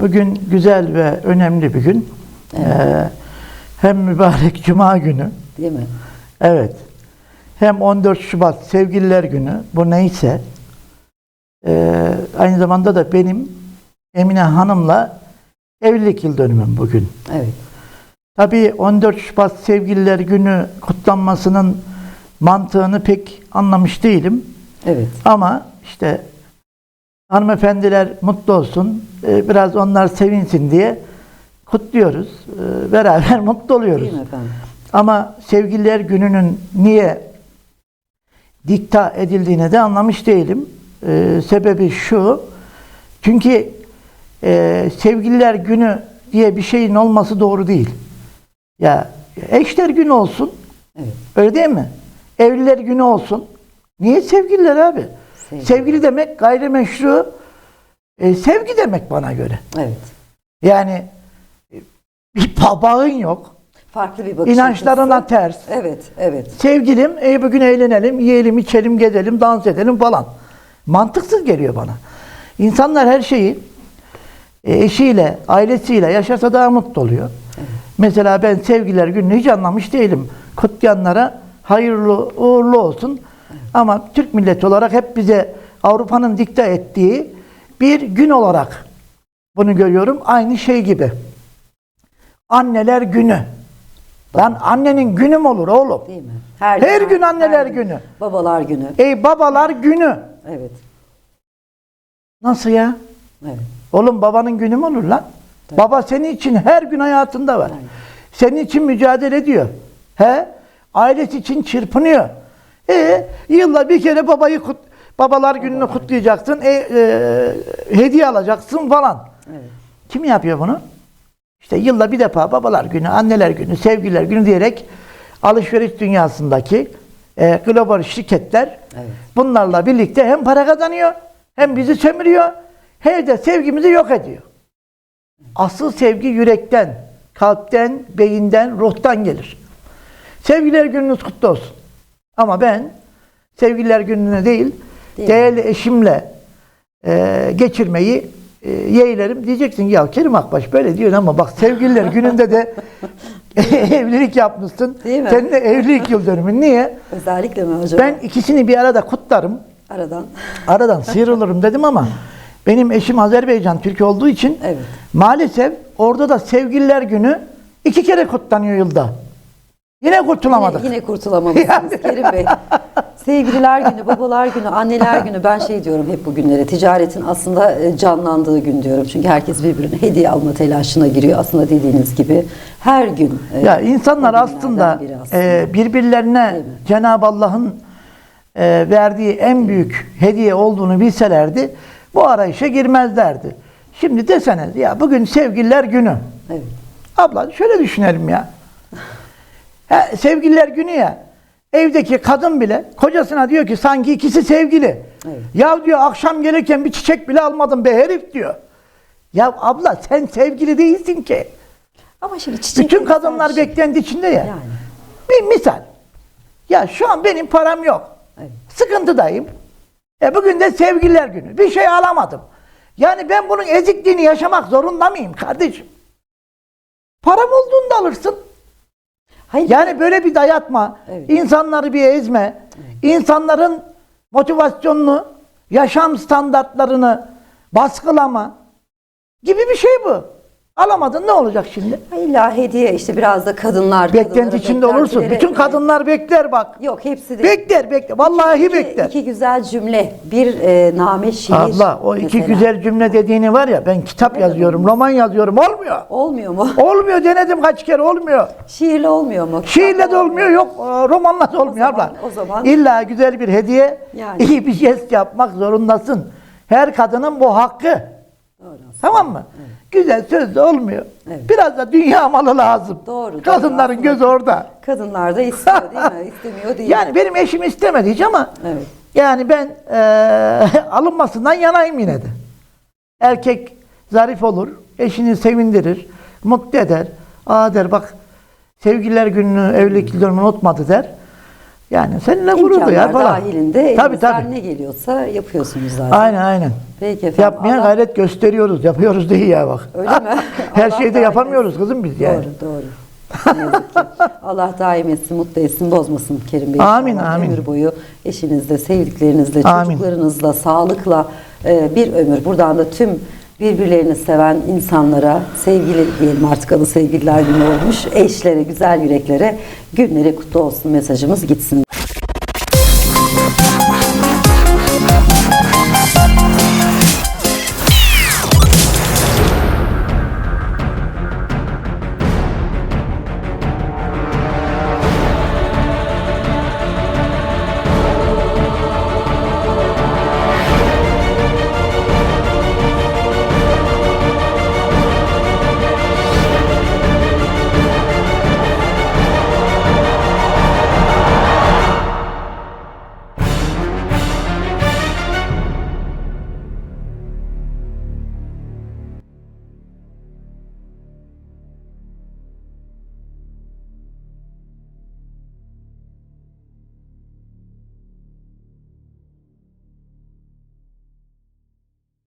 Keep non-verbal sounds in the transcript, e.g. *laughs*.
Bugün güzel ve önemli bir gün. Ee, hem mübarek *laughs* Cuma günü, Değil mi? evet. Hem 14 Şubat Sevgililer Günü, bu neyse. Ee, aynı zamanda da benim Emine Hanım'la evlilik yıl dönümüm bugün. Evet. Tabii 14 Şubat Sevgililer Günü kutlanmasının mantığını pek anlamış değilim. Evet. Ama işte hanımefendiler mutlu olsun, e, biraz onlar sevinsin diye kutluyoruz. E, Beraber *laughs* mutlu oluyoruz. Değil mi efendim? Ama sevgililer gününün niye dikta edildiğini de anlamış değilim. E, sebebi şu, çünkü e, sevgililer günü diye bir şeyin olması doğru değil. Ya eşler günü olsun, Evet. öyle değil mi? Evliler günü olsun. Niye sevgililer abi? Sevgili. Sevgili demek gayrimeşru e, sevgi demek bana göre. Evet. Yani e, bir babağın yok. Farklı bir bakış İnançlarına açısı. ters. Evet, evet. Sevgilim, e, bugün eğlenelim, yiyelim, içelim, gezelim, dans edelim falan. Mantıksız geliyor bana. İnsanlar her şeyi e, eşiyle, ailesiyle yaşarsa daha mutlu oluyor. Mesela ben sevgiler gününü hiç anlamış değilim. Kutlayanlara hayırlı uğurlu olsun. Ama Türk milleti olarak hep bize Avrupa'nın dikte ettiği bir gün olarak bunu görüyorum. Aynı şey gibi. Anneler günü. Lan annenin günü mü olur oğlum? Değil mi? Her, Her gün anneler günü. Babalar günü. Ey babalar günü. Evet. Nasıl ya? Evet. Oğlum babanın günü mü olur lan? Baba senin için her gün hayatında var. Aynen. Senin için mücadele ediyor. He? Ailesi için çırpınıyor. E yılda bir kere babayı kut, babalar gününü kutlayacaksın. E, e, hediye alacaksın falan. Evet. Kim yapıyor bunu? İşte yılda bir defa babalar günü, anneler günü, sevgililer günü diyerek alışveriş dünyasındaki e, global şirketler Evet. bunlarla birlikte hem para kazanıyor hem bizi sömürüyor hem de sevgimizi yok ediyor. Asıl sevgi yürekten, kalpten, beyinden, ruhtan gelir. Sevgililer gününüz kutlu olsun. Ama ben sevgililer gününe değil, Değil değerli eşimle e, geçirmeyi e, yeğlerim. Diyeceksin ya Kerim Akbaş böyle diyorsun ama bak sevgililer *laughs* gününde de *laughs* evlilik yapmışsın. Değil mi? Senin de evlilik yıl dönümün. Niye? Özellikle mi acaba? Ben ikisini bir arada kutlarım. Aradan. Aradan sıyrılırım dedim ama benim eşim Azerbaycan Türk olduğu için Evet. maalesef orada da sevgililer günü iki kere kutlanıyor yılda. Yine kurtulamadık. Yine, yine kurtulamamışsınız *laughs* Kerim Bey. Sevgililer günü, babalar günü, anneler günü. Ben şey diyorum hep bu günlere. Ticaretin aslında e, canlandığı gün diyorum. Çünkü herkes birbirine hediye alma telaşına giriyor. Aslında dediğiniz gibi her gün. e, Ya insanlar aslında, biri aslında. e, birbirlerine? Cenab-ı Allah'ın e, verdiği en büyük hediye olduğunu bilselerdi bu arayışa girmezlerdi. Şimdi deseniz ya bugün sevgililer günü. Evet. Abla şöyle düşünelim ya. He, sevgililer günü ya. Evdeki kadın bile kocasına diyor ki sanki ikisi sevgili. Evet. Ya diyor akşam gelirken bir çiçek bile almadım be herif diyor. Ya abla sen sevgili değilsin ki. Ama şimdi çiçek Bütün kadınlar şey. beklenti içinde ya. Yani. Bir misal. Ya şu an benim param yok. Evet. Sıkıntıdayım. E bugün de sevgililer günü. Bir şey alamadım. Yani ben bunun ezikliğini yaşamak zorunda mıyım kardeşim? Param olduğunda alırsın. Hayır, Yani böyle bir dayatma, Evet. insanları bir ezme, insanların motivasyonunu, yaşam standartlarını baskılama gibi bir şey bu. Alamadın ne olacak şimdi? illa hediye işte biraz da kadınlar. Beklenti içinde olursun. Bütün kadınlar bekler bak. Yok hepsi de. Bekler bekler. Vallahi İki- bekler. İki güzel cümle. Bir e, name şiir. Abla o iki mesela. güzel cümle dediğini var ya ben kitap yazıyorum, roman yazıyorum. Olmuyor. Olmuyor mu? Olmuyor denedim kaç kere olmuyor. Şiirle olmuyor mu? Şiirle de olmuyor, yok e, romanla da olmuyor zaman- abla. o zaman- İlla güzel bir hediye, Yani. iyi bir jest yapmak zorundasın. Her kadının bu hakkı. Doğru. Tamam mı? Güzel söz de olmuyor. Evet. Biraz da dünya malı lazım. Doğru, doğru. Kadınların Aslında- gözü orada. Kadınlar da istiyor değil mi? *laughs* İstemiyor değil. Yani benim eşim istemedi hiç ama Evet. yani ben eee, *laughs* alınmasından yanayım yine de. Erkek zarif olur, eşini sevindirir, mutlu eder. Aa der bak sevgililer gününü evlilik yıl dönümünü unutmadı der. Yani seninle gurur duyar falan. dahilinde tabii tabii. ne geliyorsa yapıyorsunuz zaten. Aynen aynen. Peki efendim. Yapmaya Allah- gayret gösteriyoruz. Yapıyoruz değil ya bak. Öyle mi? *laughs* Her Allah şeyde daim yapamıyoruz etsin. kızım biz yani. Doğru doğru. Allah daim etsin, mutlu etsin, bozmasın Kerim Bey. Amin, İnşallah amin. Ömür boyu eşinizle, sevdiklerinizle, Amin. çocuklarınızla, sağlıkla e, bir ömür. Buradan da tüm birbirlerini seven insanlara, sevgili diyelim artık adı sevgililer günü olmuş, eşlere, güzel yüreklere günleri kutlu olsun mesajımız gitsin.